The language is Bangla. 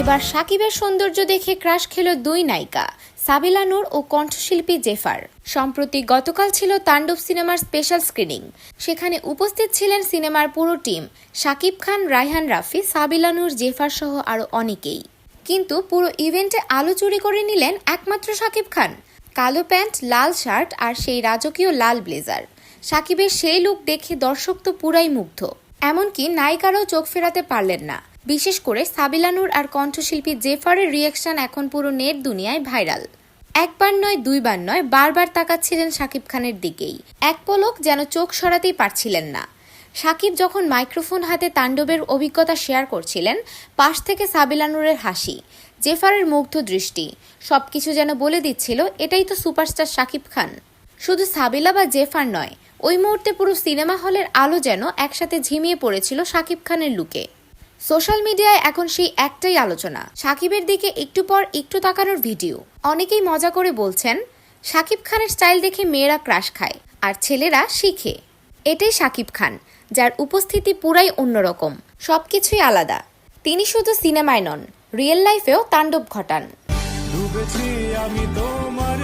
এবার সাকিবের সৌন্দর্য দেখে ক্রাশ খেল দুই নায়িকা, সাবিলা নূর ও কণ্ঠশিল্পী জেফার। সম্প্রতি গতকাল ছিল তাণ্ডব সিনেমার স্পেশাল স্ক্রিনিং। সেখানে উপস্থিত ছিলেন সিনেমার পুরো টিম, সাকিব খান, রায়হান রাফি, সাবিলা নূর, জেফার সহ আরও অনেকেই। কিন্তু পুরো ইভেন্টে আলো চুরি করে নিলেন একমাত্র সাকিব খান, কালো প্যান্ট, লাল শার্ট আর সেই রাজকীয় লাল ব্লেজার। সাকিবের সেই লুক দেখে দর্শক তো পুরাই মুগ্ধ। এমনকি নায়িকারাও চোখ ফেরাতে পারলেন না। বিশেষ করে সাবিলানুর আর কণ্ঠশিল্পী জেফারের রিয়াকশন এখন পুরো নেট দুনিয়ায় ভাইরাল একবার নয়, দুইবার নয়, বারবার তাকাচ্ছিলেন সাকিব খানের দিকেই। এক পলক যেন চোখ সরাতেই পারছিলেন না। সাকিব যখন মাইক্রোফোন হাতে তাণ্ডবের অভিজ্ঞতা শেয়ার করছিলেন, পাশ থেকে সাবিলানুরের হাসি, জেফারের মুগ্ধ দৃষ্টি, সবকিছু যেন বলে দিচ্ছিল, এটাই তো সুপারস্টার সাকিব খান। শুধু সাবিলা বা জেফার নয় ওই মুহূর্তে পুরো সিনেমা হলের আলো যেন একসাথে ঝিমিয়ে পড়েছিল সাকিব খানের লুকে। সোশ্যাল মিডিয়ায় এখন সেই একটাই আলোচনা, সাকিবের দিকে একটু পর একটু তাকানোর ভিডিও। অনেকেই মজা করে বলছেন, সাকিব খানের স্টাইল দেখে মেয়েরা ক্রাশ খায়, আর ছেলেরা শিখে। এটাই সাকিব খান, যার উপস্থিতি পুরাই অন্যরকম, সবকিছুই আলাদা। তিনি শুধু সিনেমায় নন, রিয়েল লাইফেও তাণ্ডব ঘটান। আমি তোমার